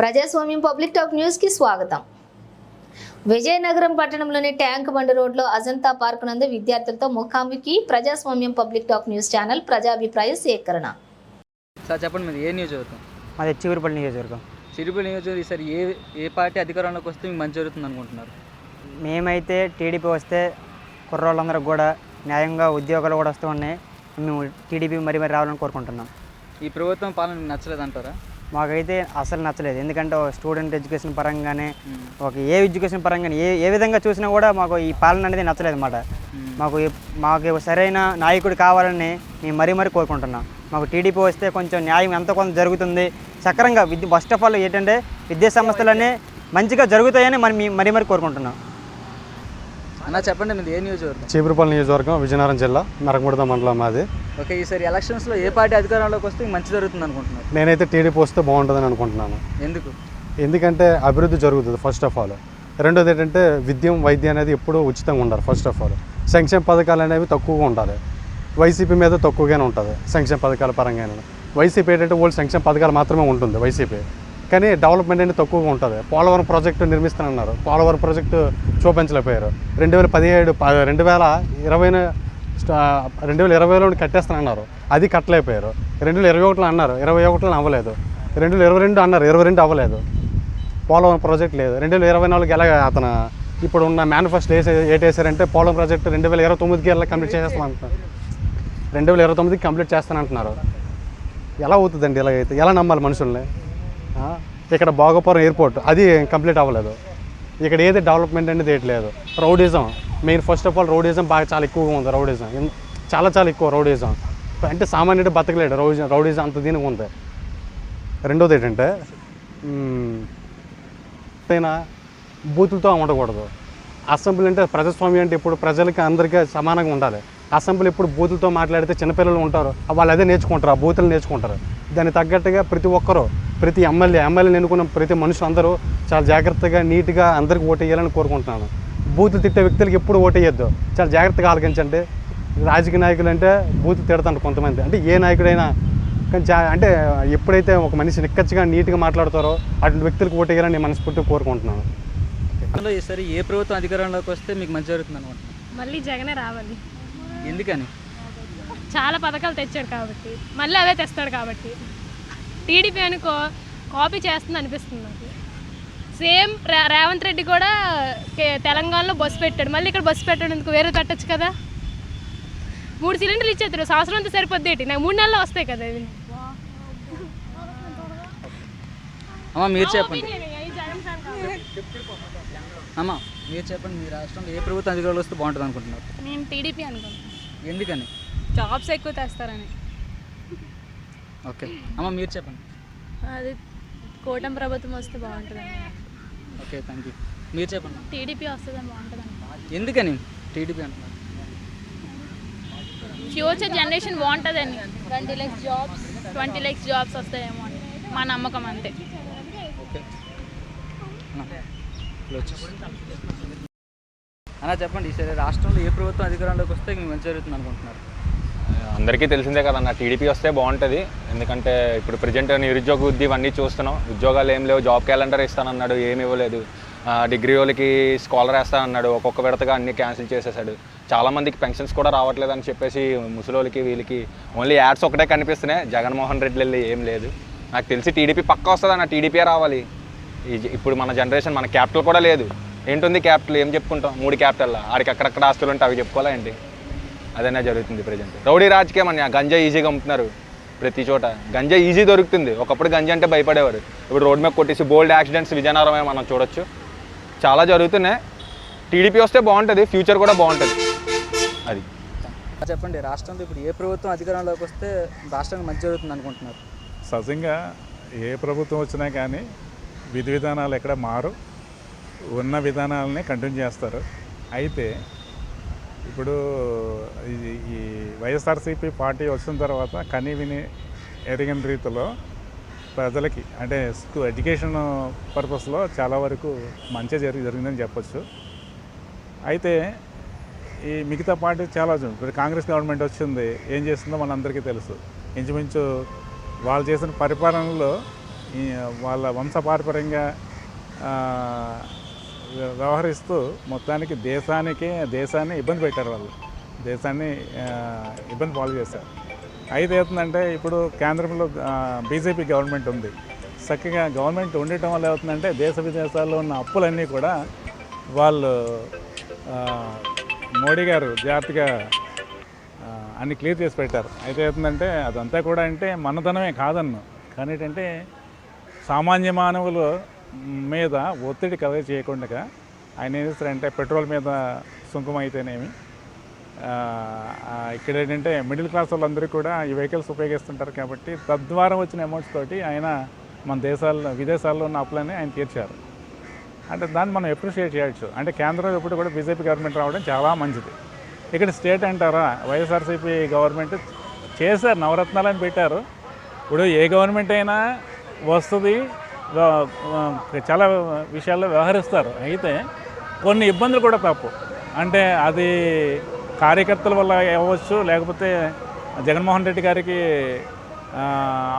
ప్రజాస్వామ్యం public talk న్యూస్కి స్వాగతం. విజయనగరం పట్టణంలోని ట్యాంక్ బండ్ రోడ్లో అజంతా పార్క్ నందు విద్యార్థులతో ముఖాముఖి ప్రజాస్వామ్యం పబ్లిక్ టాక్ న్యూస్ ఛానల్ ప్రజాభిప్రాయ సేకరణ. సార్ చెప్పండి మీరు ఏ నియోజకవర్గం? మాది చిగురుపల్లి నియోజకవర్గం. చిరుపల్లి నియోజకవర్గం ఈసారి ఏ ఏ పార్టీ అధికారంలోకి వస్తే మీకు మంచి జరుగుతుంది అనుకుంటున్నారు? మేమైతే టీడీపీ వస్తే కుర్రోళ్ళందరూ కూడా న్యాయంగా ఉద్యోగాలు కూడా వస్తూ ఉన్నాయి. మేము టీడీపీ మరి మరి రావాలని కోరుకుంటున్నాం. ఈ ప్రభుత్వం పాలన మీకు నచ్చలేదు అంటారా మాకైతే అసలు నచ్చలేదు. ఎందుకంటే ఒక స్టూడెంట్ ఎడ్యుకేషన్ పరంగానే ఒక ఏ ఎడ్యుకేషన్ పరంగానే ఏ ఏ విధంగా చూసినా కూడా మాకు ఈ పాలన అనేది నచ్చలేదు అన్నమాట మాకు మాకు సరైన నాయకుడు కావాలని మేము మరీ మరీ కోరుకుంటున్నాం. మాకు టీడీపీ వస్తే కొంచెం న్యాయం ఎంత కొంత జరుగుతుంది. సక్రంగా విద్య ఫస్ట్ ఆఫ్ ఆల్ ఏంటంటే విద్యా సంస్థలన్నీ మంచిగా జరుగుతాయని మేము మరీ మరీ కోరుకుంటున్నాం. అన్న చెప్పండి మీది ఏ నియోజకవర్గం? చీపురుపల్లి నియోజకవర్గం విజయనగరం జిల్లా నరకముడద మండలం మాది. ఓకే ఈసారి ఎలక్షన్స్లో ఏ పార్టీ అధికారంలోకి వస్తే మంచి జరుగుతుంది అనుకుంటున్నారు? నేనైతే టీడీపీ వస్తే బాగుంటుందని అనుకుంటున్నాను. ఎందుకు? ఎందుకంటే అభివృద్ధి జరుగుతుంది ఫస్ట్ ఆఫ్ ఆల్ రెండోది ఏంటంటే విద్యం వైద్యం అనేది ఎప్పుడూ ఉచితంగా ఉండాలి ఫస్ట్ ఆఫ్ ఆల్ సంక్షేమ పథకాలు అనేవి తక్కువగా ఉండాలి. వైసీపీ మీద తక్కువగానే ఉంటుంది సంక్షేమ పథకాల పరంగానే. వైసీపీ ఏంటంటే వాళ్ళు సంక్షేమ పథకాలు మాత్రమే ఉంటుంది వైసీపీ. కానీ డెవలప్మెంట్ అనేది తక్కువగా ఉంటుంది. పోలవరం ప్రాజెక్టు నిర్మిస్తానన్నారు. పోలవరం ప్రాజెక్టు చూపించలేకపోయారు. రెండు వేల పదిహేడు రెండు వేల ఇరవై రెండు వేల ఇరవైలో కట్టేస్తానన్నారు. అది కట్టలేకపోయారు. రెండు వేల ఇరవై ఒకటిలో అన్నారు. ఇరవై ఒకటిలో అవ్వలేదు. రెండు వేల ఇరవై రెండు అన్నారు. ఇరవై రెండు అవ్వలేదు. పోలవరం ప్రాజెక్ట్ లేదు. రెండు వేల ఇరవై నాలుగు ఎలాగ అతను ఇప్పుడు ఉన్న మేనిఫెస్టో వేసే ఏటేసారంటే పోలవరం ప్రాజెక్టు రెండు వేల ఇరవై తొమ్మిదికి ఎలా కంప్లీట్ చేస్తాం అంటున్నారు రెండు వేల ఇరవై తొమ్మిదికి కంప్లీట్ చేస్తానంటున్నారు. ఎలా అవుతుందండి? ఇలాగైతే ఎలా నమ్మాలి మనుషుల్ని? ఇక్కడ భోగపురం ఎయిర్పోర్ట్. అది కంప్లీట్ అవ్వలేదు. ఇక్కడ ఏది డెవలప్మెంట్ అనేది ఏట్లేదు rowdyism. Main first of all rowdyism బాగా చాలా ఎక్కువగా ఉంది రౌడిజం. చాలా చాలా ఎక్కువ రౌడిజం. అంటే సామాన్యుడు బతకలేడు. రౌడిజం రౌడిజం అంత దీనికి ఉంది. రెండోది ఏంటంటే అయినా పైన బూతులతో ఉండకూడదు. అసెంబ్లీ అంటే ప్రజాస్వామ్యం అంటే ఇప్పుడు ప్రజలకి అందరికీ సమానంగా ఉండాలి. అసెంబ్లీ ఇప్పుడు బూతులతో మాట్లాడితే చిన్నపిల్లలు ఉంటారు. వాళ్ళు అదే నేర్చుకుంటారు. ఆ బూతులు నేర్చుకుంటారు. దానికి తగ్గట్టుగా ప్రతి ఒక్కరూ ప్రతి ఎమ్మెల్యే ఎమ్మెల్యే ఎన్నుకున్న ప్రతి మనుషులు అందరూ చాలా జాగ్రత్తగా నీట్గా అందరికీ ఓటు వేయాలని కోరుకుంటున్నాను. బూతులు తిట్టే వ్యక్తులకి ఎప్పుడు ఓటు వేయొద్దు చాలా జాగ్రత్తగా ఆలోచించండి. రాజకీయ నాయకులు అంటే బూతులు తిడతారు కొంతమంది. అంటే ఏ నాయకుడైనా కానీ చా- అంటే ఎప్పుడైతే ఒక మనిషి నిక్కచ్చిగా నీట్గా మాట్లాడతారో అటువంటి వ్యక్తులకు ఓటు వేయాలని నేను మనస్ఫూర్తిగా కోరుకుంటున్నాను. ఈసారి ఏ ప్రభుత్వం అధికారంలోకి వస్తే మీకు మంచి జరుగుతుంది అనుకుంటున్నారు? మళ్ళీ జగనే రావాలి. ఎందుకని? చాలా పథకాలు తెచ్చాడు కాబట్టి. మళ్ళీ అవే తెస్తాడు కాబట్టి. టీడీపీ అనుకో కాపీ చేస్తుంది అనిపిస్తుంది నాకు. సేమ్ రేవంత్ రెడ్డి కూడా తెలంగాణలో బస్సు పెట్టాడు. మళ్ళీ ఇక్కడ బస్సు పెట్టాడు ఎందుకు? వేరే పెట్టచ్చు కదా? మూడు సిలిండర్లు ఇచ్చేస్తారు సంవత్సరం అంతా సరిపోద్ది ఏంటి? నాకు మూడు నెలలు వస్తాయి కదా ఇవి. అమ్మ మీరు చెప్పండి. అమ్మ మీరు చెప్పండి. మీ రాష్ట్రంలో ఏ ప్రభుత్వం అధికారంలో వస్తే బాగుంటుంది అనుకుంటున్నారు? నేను టీడీపీ అనుకుంటున్నాను ఎందుకని? జాబ్స్ ఎక్కువ తెస్తారని. ఓకే. అమ్మ మీరు చెప్పండి. అది కూటమి ప్రభుత్వం వస్తే బాగుంటుందని ఓకే థ్యాంక్ యూ మీరు చెప్పండి. టీడీపీ వస్తుందని బాగుంటుందని ఎందుకని? టీడీపీ అంటున్నారు. ఫ్యూచర్ జనరేషన్ బాగుంటుందని. Twenty lakhs jobs twenty lakhs jobs వస్తాయేమో అని. మా నమ్మకం అంతే. అన్న చెప్పండి. ఈసారి రాష్ట్రంలో ఏ ప్రభుత్వం అధికారంలోకి వస్తే మీకు మంచి జరుగుతుంది అనుకుంటున్నారు? అందరికీ తెలిసిందే కదన్న టీడీపీ వస్తే బాగుంటుంది. ఎందుకంటే ఇప్పుడు ప్రజెంట్ నిరుద్యోగ వృద్ధి ఇవన్నీ చూస్తున్నాం. ఉద్యోగాలు ఏం లేవు జాబ్ క్యాలెండర్ ఇస్తానన్నాడు ఏమి ఇవ్వలేదు. డిగ్రీ వాళ్ళకి స్కాలర్ వేస్తానన్నాడు ఒక్కొక్క విడతగా అన్ని క్యాన్సిల్ చేసేసాడు. చాలామందికి పెన్షన్స్ కూడా రావట్లేదు అని చెప్పేసి ముసలోళ్ళకి వీళ్ళకి ఓన్లీ యాడ్స్ ఒకటే కనిపిస్తున్నాయి. జగన్మోహన్ రెడ్డి వెళ్ళి ఏం లేదు. నాకు తెలిసి టీడీపీ పక్క వస్తుంది అన్న టీడీపీ రావాలి. ఈ జ- ఇప్పుడు మన జనరేషన్ మన క్యాపిటల్ కూడా లేదు. ఏంటుంది క్యాపిటల్ ఏం చెప్పుకుంటాం? మూడు క్యాపిటల్ ఆడికి అక్కడక్కడ ఆస్తులు ఉంటే అవి చెప్పుకోవాలా ఏంటి? అదనే జరుగుతుంది ప్రజెంట్. రౌడీ రాజకీయం అన్న గంజా ఈజీగా అమ్ముతున్నారు ప్రతి చోట. గంజా ఈజీ దొరుకుతుంది. ఒకప్పుడు గంజా అంటే భయపడేవారు. ఇప్పుడు రోడ్ మీద కొట్టేసి బోల్డ్ యాక్సిడెంట్స్ విజయనగరమే మనం చూడొచ్చు. చాలా జరుగుతున్నాయి. టీడీపీ వస్తే బాగుంటుంది ఫ్యూచర్ కూడా బాగుంటుంది. అది. చెప్పండి రాష్ట్రంలో ఇప్పుడు ఏ ప్రభుత్వం అధికారంలోకి వస్తే రాష్ట్రానికి మంచి జరుగుతుంది అనుకుంటున్నారు? సహజంగా ఏ ప్రభుత్వం వచ్చినా కానీ విధి విధానాలు ఎక్కడ మారు ఉన్న విధానాలని కంటిన్యూ చేస్తారు. అయితే ఇప్పుడు ఇది ఈ వైఎస్ఆర్సీపీ పార్టీ వచ్చిన తర్వాత కని విని ఎరిగిన రీతిలో ప్రజలకి అంటే ఎడ్యుకేషన్ పర్పస్లో చాలా వరకు మంచి జరిగి జరిగిందని చెప్పచ్చు. అయితే ఈ మిగతా పార్టీ చాలా ఇప్పుడు కాంగ్రెస్ గవర్నమెంట్ వచ్చింది ఏం చేస్తుందో మనందరికీ తెలుసు. ఇంచుమించు వాళ్ళు చేసిన పరిపాలనలో వాళ్ళ వంశపారపర్యంగా వ్యవహరిస్తూ మొత్తానికి దేశానికి దేశాన్ని ఇబ్బంది పెట్టారు వాళ్ళు. దేశాన్ని ఇబ్బంది పాలు చేశారు. అయితే ఏమవుతుందంటే ఇప్పుడు కేంద్రంలో బీజేపీ గవర్నమెంట్ ఉంది. చక్కగా గవర్నమెంట్ ఉండటం వల్ల ఏమవుతుందంటే దేశ విదేశాల్లో ఉన్న అప్పులన్నీ కూడా వాళ్ళు మోడీ గారు జాగ్రత్తగా అన్ని క్లియర్ చేసి పెట్టారు. అయితే ఏమవుతుందంటే అదంతా కూడా అంటే మనతనమే కాదన్ను. కానీ ఏంటంటే సామాన్య మానవులు మీద ఒత్తిడి కలగ చేయకుండా ఆయన ఏం చేస్తారంటే పెట్రోల్ మీద సుంకం అయితేనేమి ఇక్కడ ఏంటంటే మిడిల్ క్లాస్ వాళ్ళందరూ కూడా ఈ వెహికల్స్ ఉపయోగిస్తుంటారు కాబట్టి తద్వారా వచ్చిన అమౌంట్స్ తోటి ఆయన మన దేశాల్లో విదేశాల్లో ఉన్న అప్పులని ఆయన తీర్చారు. అంటే దాన్ని మనం ఎప్రిషియేట్ చేయొచ్చు. అంటే కేంద్రం ఎప్పుడు కూడా బీజేపీ గవర్నమెంట్ రావడం చాలా మంచిది. ఇక్కడ స్టేట్ అంటారా వైఎస్ఆర్సీపీ గవర్నమెంట్ చేశారు నవరత్నాలని పెట్టారు. ఇప్పుడు ఏ గవర్నమెంట్ అయినా వస్తుంది చాలా విషయాల్లో వ్యవహరిస్తారు. అయితే కొన్ని ఇబ్బందులు కూడా తప్పు. అంటే అది కార్యకర్తల వల్ల అవ్వచ్చు లేకపోతే జగన్మోహన్ రెడ్డి గారికి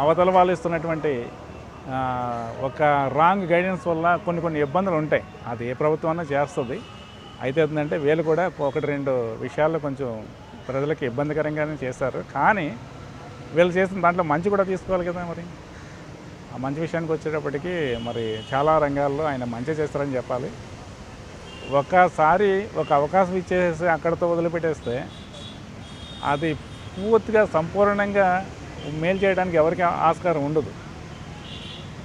అవతల వాళ్ళు ఇస్తున్నటువంటి ఒక రాంగ్ గైడెన్స్ వల్ల కొన్ని కొన్ని ఇబ్బందులు ఉంటాయి. అది ఏ ప్రభుత్వం అన్నా చేస్తుంది. అయితే ఏంటంటే వీళ్ళు కూడా ఒకటి రెండు విషయాల్లో కొంచెం ప్రజలకు ఇబ్బందికరంగానే చేశారు. కానీ వీళ్ళు చేసిన దాంట్లో మంచి కూడా తీసుకోవాలి కదా మరి? మంచి విషయానికి వచ్చేటప్పటికి మరి చాలా రంగాల్లో ఆయన మంచి చేస్తారని చెప్పాలి. ఒకసారి ఒక అవకాశం ఇచ్చేసి అక్కడితో వదిలిపెట్టేస్తే అది పూర్తిగా సంపూర్ణంగా మేలు చేయడానికి ఎవరికి ఆస్కారం ఉండదు.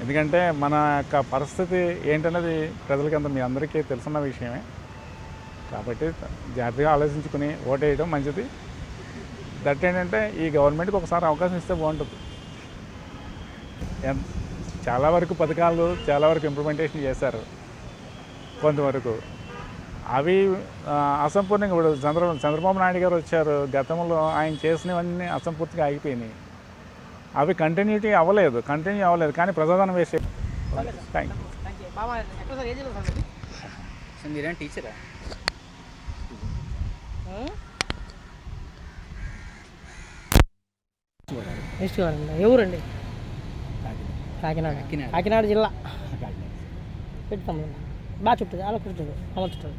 ఎందుకంటే మన యొక్క పరిస్థితి ఏంటనేది ప్రజలకి అంత మీ అందరికీ తెలుసున్న విషయమే. కాబట్టి జాగ్రత్తగా ఆలోచించుకుని ఓటేయడం మంచిది. దట్ ఏంటంటే ఈ గవర్నమెంట్కి ఒకసారి అవకాశం ఇస్తే బాగుంటుంది. ఎన్- చాలా వరకు పథకాలు చాలా వరకు ఇంప్లిమెంటేషన్ చేశారు. కొంతవరకు. అవి అసంపూర్ణంగా ఇప్పుడు చంద్ర చంద్రబాబు నాయుడు గారు వచ్చారు. గతంలో ఆయన చేసినవన్నీ అసంపూర్తిగా ఆగిపోయినాయి. అవి కంటిన్యూటీ అవ్వలేదు. కంటిన్యూ అవ్వలేదు. కానీ ప్రజాధనం వేసే థ్యాంక్ యూ టీచరా ఎవరండి? కాకినాడ. కాకినాడ. జిల్లా. పెడతాం బాగా చుట్టూ అలా కూర్చుంటాడు అమలు చుట్టాడు